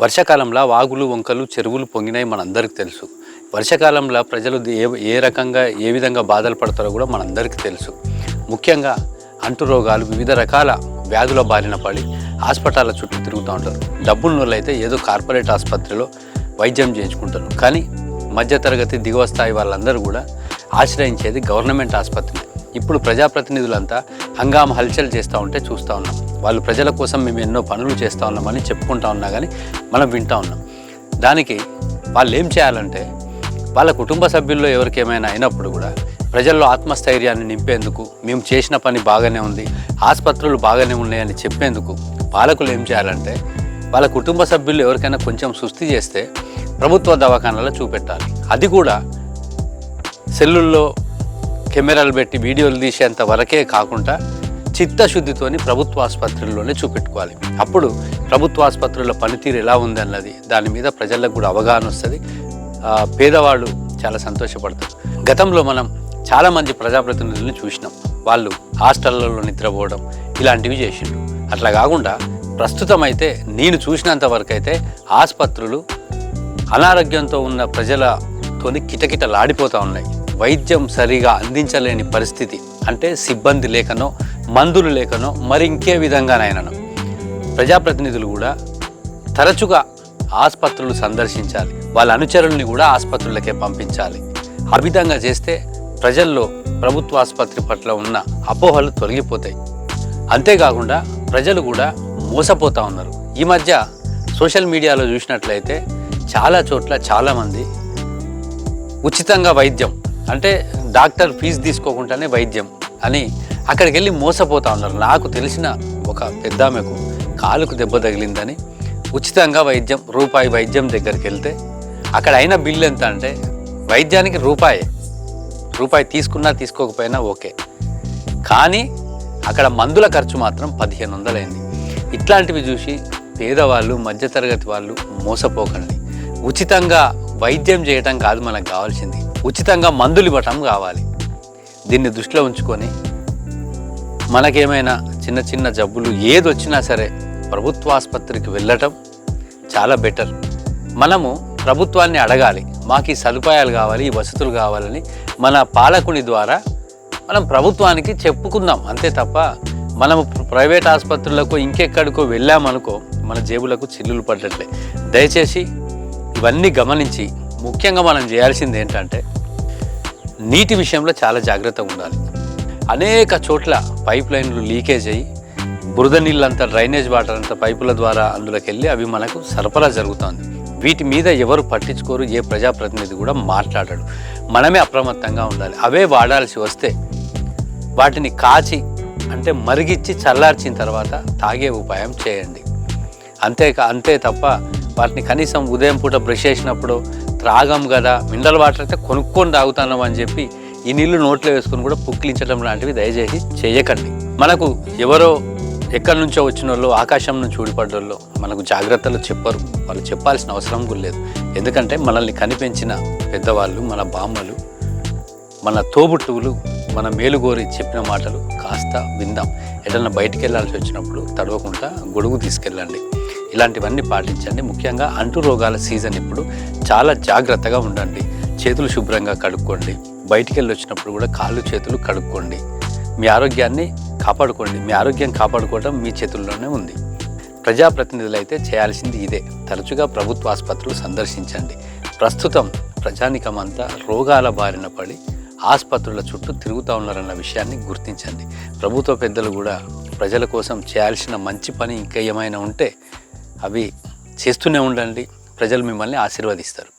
వర్షాకాలంలో వాగులు వంకలు చెరువులు పొంగినాయి మనందరికీ తెలుసు. వర్షాకాలంలో ప్రజలు ఏ ఏ రకంగా ఏ విధంగా బాధలు పడతారో కూడా మనందరికీ తెలుసు. ముఖ్యంగా అంటు రోగాలు వివిధ రకాల వ్యాధుల బారిన పడి హాస్పిటల్ చుట్టూ తిరుగుతూ ఉంటారు. డబ్బుల అయితే ఏదో కార్పొరేట్ ఆసుపత్రిలో వైద్యం చేయించుకుంటారు. కానీ మధ్యతరగతి దిగువ స్థాయి వాళ్ళందరూ కూడా ఆశ్రయించేది గవర్నమెంట్ ఆసుపత్రిని ఇప్పుడు ప్రజాప్రతినిధులంతా హంగామ హల్చల్ చేస్తూ ఉంటే చూస్తూ ఉన్నాం. వాళ్ళు ప్రజల కోసం మేము ఎన్నో పనులు చేస్తూ ఉన్నామని చెప్పుకుంటా ఉన్నా కానీ మనం వింటా ఉన్నాం. దానికి వాళ్ళు ఏం చేయాలంటే వాళ్ళ కుటుంబ సభ్యుల్లో ఎవరికి ఏమైనా అయినప్పుడు కూడా ప్రజల్లో ఆత్మస్థైర్యాన్ని నింపేందుకు మేము చేసిన పని బాగానే ఉంది ఆసుపత్రులు బాగానే ఉన్నాయని చెప్పేందుకు పాలకులు ఏం చేయాలంటే వాళ్ళ కుటుంబ సభ్యులు ఎవరికైనా కొంచెం సుస్థి చేస్తే ప్రభుత్వ దవాఖానాలో చూపెట్టాలి. అది కూడా సెల్లుల్లో కెమెరాలు పెట్టి వీడియోలు తీసేంత వరకే కాకుండా చిత్తశుద్ధితోని ప్రభుత్వ ఆసుపత్రుల్లోనే చూపెట్టుకోవాలి. అప్పుడు ప్రభుత్వ ఆసుపత్రుల పనితీరు ఎలా ఉంది అన్నది దాని మీద ప్రజలకు కూడా అవగాహన వస్తుంది. పేదవాళ్ళు చాలా సంతోషపడతారు. గతంలో మనం చాలామంది ప్రజాప్రతినిధులను చూసినాం. వాళ్ళు హాస్టళ్ళలో నిద్రపోవడం ఇలాంటివి చేసిండ్రు. అట్లా కాకుండా ప్రస్తుతం అయితే నేను చూసినంత వరకు అయితే ఆసుపత్రులు అనారోగ్యంతో ఉన్న ప్రజలతోని కిటకిటలాడిపోతూ ఉన్నాయి. వైద్యం సరిగా అందించలేని పరిస్థితి. అంటే సిబ్బంది లేకనో మందులు లేకనో మరి ఇంకే విధంగానైనాను. ప్రజాప్రతినిధులు కూడా తరచుగా ఆసుపత్రులు సందర్శించాలి. వాళ్ళ అనుచరుల్ని కూడా ఆసుపత్రులకే పంపించాలి. ఆ విధంగా చేస్తే ప్రజల్లో ప్రభుత్వ ఆసుపత్రి పట్ల ఉన్న అపోహలు తొలగిపోతాయి. అంతేకాకుండా ప్రజలు కూడా మోసపోతూ ఉన్నారు. ఈ మధ్య సోషల్ మీడియాలో చూసినట్లయితే చాలా చోట్ల చాలామంది ఉచితంగా వైద్యం అంటే డాక్టర్ ఫీజు తీసుకోకుండానే వైద్యం అని అక్కడికి వెళ్ళి మోసపోతా ఉన్నారు. నాకు తెలిసిన ఒక పెద్ద ఆమెకు కాలుకు దెబ్బ తగిలిందని ఉచితంగా వైద్యం రూపాయి వైద్యం దగ్గరికి వెళ్తే అక్కడ అయిన బిల్లు ఎంత అంటే వైద్యానికి రూపాయి. రూపాయి తీసుకున్నా తీసుకోకపోయినా ఓకే. కానీ అక్కడ మందుల ఖర్చు మాత్రం పదిహేను వందలైంది ఇట్లాంటివి చూసి పేదవాళ్ళు మధ్యతరగతి వాళ్ళు మోసపోకండి. ఉచితంగా వైద్యం చేయటం కాదు మనకు కావాల్సింది. ఉచితంగా మందులు ఇవ్వటం కావాలి. దీన్ని దృష్టిలో ఉంచుకొని మనకేమైనా చిన్న చిన్న జబ్బులు ఏది వచ్చినా సరే ప్రభుత్వ ఆసుపత్రికి వెళ్ళటం చాలా బెటర్. మనము ప్రభుత్వాన్ని అడగాలి. మాకు ఈ సదుపాయాలు కావాలి ఈ వసతులు కావాలని మన పాలకుని ద్వారా మనం ప్రభుత్వానికి చెప్పుకుందాం. అంతే తప్ప మనము ప్రైవేట్ ఆసుపత్రులకు ఇంకెక్కడికో వెళ్ళామనుకో మన జేబులకు చిల్లులు పడ్డట్లే దయచేసి ఇవన్నీ గమనించి ముఖ్యంగా మనం చేయాల్సింది ఏంటంటే నీటి విషయంలో చాలా జాగ్రత్తగా ఉండాలి. అనేక చోట్ల పైప్ లైన్లు లీకేజ్ అయ్యి బురద నీళ్ళంతా డ్రైనేజ్ వాటర్ అంతా పైపుల ద్వారా అందులోకి వెళ్ళి అవి మనకు సరఫరా జరుగుతుంది. వీటి మీద ఎవరు పట్టించుకోరు ఏ ప్రజాప్రతినిధి కూడా మాట్లాడడు. మనమే అప్రమత్తంగా ఉండాలి. అవే వాడాల్సి వస్తే వాటిని కాచి అంటే మరిగిచ్చి చల్లార్చిన తర్వాత తాగే ఉపాయం చేయండి. అంతే అంతే తప్ప వాటిని కనీసం ఉదయం పూట బ్రష్ చేసినప్పుడు త్రాగం కదా మినరల్ వాటర్ అయితే కొనుక్కొని తాగుతాను అని చెప్పి ఈ నీళ్ళు నోట్లో వేసుకొని కూడా పుక్కిలించడం లాంటివి దయచేసి చేయకండి. మనకు ఎవరో ఎక్కడి నుంచో వచ్చిన వాళ్ళు ఆకాశం నుంచి ఊడిపడ్డోళ్ళు మనకు జాగ్రత్తలు చెప్పరు. వాళ్ళు చెప్పాల్సిన అవసరం కూడా లేదు. ఎందుకంటే మనల్ని కనిపించిన పెద్దవాళ్ళు మన బామ్మలు మన తోబుట్టువులు మన మేలుగోరి చెప్పిన మాటలు కాస్త విందాం. ఎటన్నా బయటికి వెళ్ళాల్సి వచ్చినప్పుడు తడవకుండా గొడుగు తీసుకెళ్ళండి. ఇలాంటివన్నీ పాటించండి. ముఖ్యంగా అంటు రోగాల సీజన్ ఇప్పుడు చాలా జాగ్రత్తగా ఉండండి. చేతులు శుభ్రంగా కడుక్కోండి. బయటికి వెళ్ళి వచ్చినప్పుడు కూడా కాళ్ళు చేతులు కడుక్కోండి. మీ ఆరోగ్యాన్ని కాపాడుకోండి. మీ ఆరోగ్యం కాపాడుకోవడం మీ చేతుల్లోనే ఉంది. ప్రజాప్రతినిధులు అయితే చేయాల్సింది ఇదే. తరచుగా ప్రభుత్వ ఆసుపత్రులు సందర్శించండి. ప్రస్తుతం ప్రజానికమంతా రోగాల బారిన పడి ఆసుపత్రుల చుట్టూ తిరుగుతూ ఉన్నారన్న విషయాన్ని గుర్తించండి. ప్రభుత్వ పెద్దలు కూడా ప్రజల కోసం చేయాల్సిన మంచి పని ఇంకా ఏమైనా ఉంటే అవి చేస్తూనే ఉండండి. ప్రజలు మిమ్మల్ని ఆశీర్వదిస్తారు.